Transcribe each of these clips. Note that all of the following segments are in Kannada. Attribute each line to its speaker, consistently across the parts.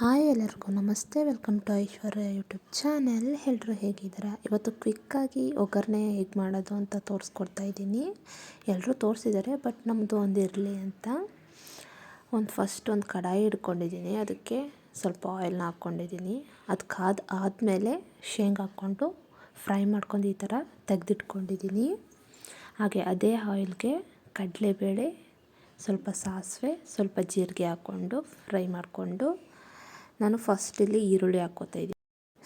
Speaker 1: ಹಾಯ್ ಎಲ್ಲರಿಗೂ ನಮಸ್ತೆ. Welcome to Aishwarya YouTube channel. ಎಲ್ಲರೂ ಹೇಗಿದ್ದೀರಾ? ಇವತ್ತು ಕ್ವಿಕ್ಕಾಗಿ ಒಗ್ಗರಣೆ ಹೇಗೆ ಮಾಡೋದು ಅಂತ ತೋರಿಸ್ಕೊಡ್ತಾ ಇದ್ದೀನಿ. ಎಲ್ಲರೂ ತೋರಿಸಿದ್ದಾರೆ, ಬಟ್ ನಮ್ಮದು ಒಂದು ಇರಲಿ ಅಂತ. ಒಂದು ಫಸ್ಟ್ ಒಂದು ಕಡಾಯಿ ಹಿಡ್ಕೊಂಡಿದ್ದೀನಿ. ಅದಕ್ಕೆ ಸ್ವಲ್ಪ ಆಯಿಲ್ನ ಹಾಕ್ಕೊಂಡಿದ್ದೀನಿ. ಅದು ಕಾದ ಆದಮೇಲೆ ಶೇಂಗಾ ಹಾಕ್ಕೊಂಡು ಫ್ರೈ ಮಾಡ್ಕೊಂಡು ಈ ಥರ ತೆಗೆದಿಟ್ಕೊಂಡಿದ್ದೀನಿ. ಹಾಗೆ ಅದೇ ಆಯಿಲ್ಗೆ ಕಡಲೆಬೇಳೆ, ಸ್ವಲ್ಪ ಸಾಸಿವೆ, ಸ್ವಲ್ಪ ಜೀರಿಗೆ ಹಾಕ್ಕೊಂಡು ಫ್ರೈ ಮಾಡಿಕೊಂಡು ನಾನು ಫಸ್ಟ್ ಇಲ್ಲಿ ಈರುಳ್ಳಿ ಹಾಕ್ಕೋತಾ ಇದ್ದೀನಿ.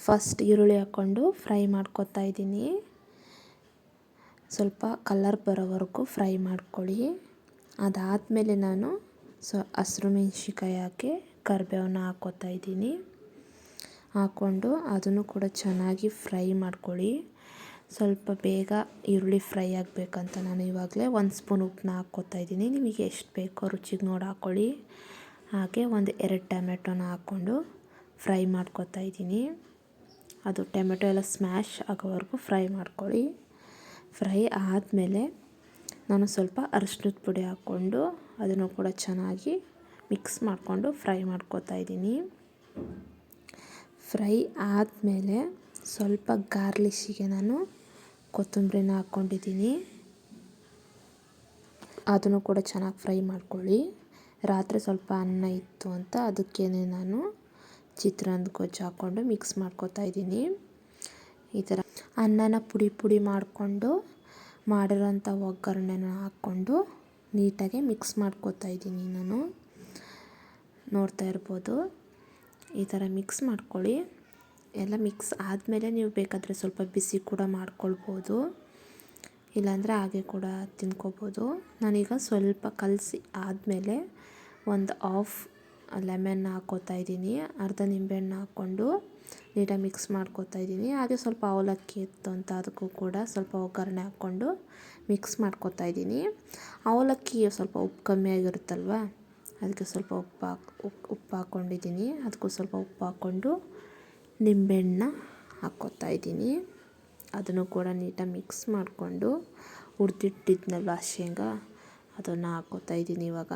Speaker 1: ಫಸ್ಟ್ ಈರುಳ್ಳಿ ಹಾಕ್ಕೊಂಡು ಫ್ರೈ ಮಾಡ್ಕೊತಾ ಇದ್ದೀನಿ. ಸ್ವಲ್ಪ ಕಲರ್ ಬರೋವರೆಗೂ ಫ್ರೈ ಮಾಡ್ಕೊಳ್ಳಿ. ಅದಾದಮೇಲೆ ನಾನು ಸೊ ಹಸಿರು ಮೆಣಸಿನ್ಕಾಯಿ ಹಾಕಿ ಕರಿಬೇವನ್ನ ಹಾಕ್ಕೋತಾ ಇದ್ದೀನಿ. ಹಾಕ್ಕೊಂಡು ಅದನ್ನು ಕೂಡ ಚೆನ್ನಾಗಿ ಫ್ರೈ ಮಾಡ್ಕೊಳ್ಳಿ. ಸ್ವಲ್ಪ ಬೇಗ ಈರುಳ್ಳಿ ಫ್ರೈ ಆಗಬೇಕಂತ ನಾನು ಇವಾಗಲೇ ಒಂದು ಸ್ಪೂನ್ ಉಪ್ಪನ್ನ ಹಾಕ್ಕೋತಾ ಇದ್ದೀನಿ. ನಿಮಗೆ ಎಷ್ಟು ಬೇಕೋ ರುಚಿಗೆ ನೋಡಿ ಹಾಕ್ಕೊಳ್ಳಿ. ಹಾಗೆ ಒಂದು ಎರಡು ಟೊಮೆಟೊನ ಹಾಕ್ಕೊಂಡು ಫ್ರೈ ಮಾಡ್ಕೊತಾ ಇದ್ದೀನಿ. ಅದು ಟೊಮೆಟೊ ಎಲ್ಲ ಸ್ಮ್ಯಾಶ್ ಆಗೋವರೆಗೂ ಫ್ರೈ ಮಾಡ್ಕೊಳ್ಳಿ. ಫ್ರೈ ಆದಮೇಲೆ ನಾನು ಸ್ವಲ್ಪ ಅರಿಶಿನದ ಪುಡಿ ಹಾಕ್ಕೊಂಡು ಅದನ್ನು ಕೂಡ ಚೆನ್ನಾಗಿ ಮಿಕ್ಸ್ ಮಾಡಿಕೊಂಡು ಫ್ರೈ ಮಾಡ್ಕೊತಾ ಇದ್ದೀನಿ. ಫ್ರೈ ಆದಮೇಲೆ ಸ್ವಲ್ಪ ಗಾರ್ಲಿಶಿಗೆ ನಾನು ಕೊತ್ತಂಬರಿನ ಹಾಕ್ಕೊಂಡಿದ್ದೀನಿ. ಅದನ್ನು ಕೂಡ ಚೆನ್ನಾಗಿ ಫ್ರೈ ಮಾಡ್ಕೊಳ್ಳಿ. ರಾತ್ರಿ ಸ್ವಲ್ಪ ಅನ್ನ ಇತ್ತು ಅಂತ ಅದಕ್ಕೇ ನಾನು ಚಿತ್ರಾನ್ನದ ಗೊಜ್ಜು ಹಾಕ್ಕೊಂಡು ಮಿಕ್ಸ್ ಮಾಡ್ಕೊತಾ ಇದ್ದೀನಿ. ಈ ಥರ ಅನ್ನನ ಪುಡಿ ಪುಡಿ ಮಾಡಿಕೊಂಡು ಮಾಡಿರೋಂಥ ಒಗ್ಗರಣೆನ ಹಾಕ್ಕೊಂಡು ನೀಟಾಗಿ ಮಿಕ್ಸ್ ಮಾಡ್ಕೊತಾ ಇದ್ದೀನಿ ನಾನು. ನೋಡ್ತಾ ಇರ್ಬೋದು. ಈ ಥರ ಮಿಕ್ಸ್ ಮಾಡ್ಕೊಳ್ಳಿ. ಎಲ್ಲ ಮಿಕ್ಸ್ ಆದಮೇಲೆ ನೀವು ಬೇಕಾದರೆ ಸ್ವಲ್ಪ ಬಿಸಿ ಕೂಡ ಮಾಡ್ಕೊಳ್ಬೋದು. ಇಲ್ಲಾಂದರೆ ಹಾಗೆ ಕೂಡ ತಿನ್ಕೋಬೋದು ನಾನೀಗ ಸ್ವಲ್ಪ ಕಲಸಿ ಆದಮೇಲೆ ಒಂದು ಆಫ್ ಲೆಮನ್ ಹಾಕ್ಕೋತಾ ಇದ್ದೀನಿ. ಅರ್ಧ ನಿಂಬೆಹಣ್ಣು ಹಾಕ್ಕೊಂಡು ನೀಟಾಗಿ ಮಿಕ್ಸ್ ಮಾಡ್ಕೋತಾ ಇದ್ದೀನಿ. ಹಾಗೆ ಸ್ವಲ್ಪ ಅವಲಕ್ಕಿ ಇತ್ತು ಅಂತ ಅದಕ್ಕೂ ಕೂಡ ಸ್ವಲ್ಪ ಒಗ್ಗರಣೆ ಹಾಕ್ಕೊಂಡು ಮಿಕ್ಸ್ ಮಾಡ್ಕೋತಾ ಇದ್ದೀನಿ. ಅವಲಕ್ಕಿ ಸ್ವಲ್ಪ ಉಪ್ಪು ಕಮ್ಮಿ ಆಗಿರುತ್ತಲ್ವ? ಅದಕ್ಕೆ ಸ್ವಲ್ಪ ಉಪ್ಪು ಹಾಕ್ ಉಪ್ಪು ಹಾಕ್ಕೊಂಡಿದ್ದೀನಿ. ಅದಕ್ಕೂ ಸ್ವಲ್ಪ ಉಪ್ಪು ಹಾಕ್ಕೊಂಡು ನಿಂಬೆಹಣ್ಣ ಹಾಕ್ಕೋತಾ ಇದ್ದೀನಿ. ಅದನ್ನು ಕೂಡ ನೀಟಾಗಿ ಮಿಕ್ಸ್ ಮಾಡಿಕೊಂಡು ಹುರಿದಿಟ್ಟಿದ್ನಲ್ವ ಶೇಂಗಾ, ಅದನ್ನು ಹಾಕೋತಾ ಇದ್ದೀನಿ ಇವಾಗ.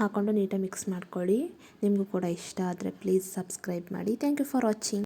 Speaker 1: ಹಾಕ್ಕೊಂಡು ನೀಟಾಗಿ ಮಿಕ್ಸ್ ಮಾಡ್ಕೊಳ್ಳಿ. ನಿಮಗೂ ಕೂಡ ಇಷ್ಟ ಆದರೆ ಪ್ಲೀಸ್ ಸಬ್ಸ್ಕ್ರೈಬ್ ಮಾಡಿ. Thank you for watching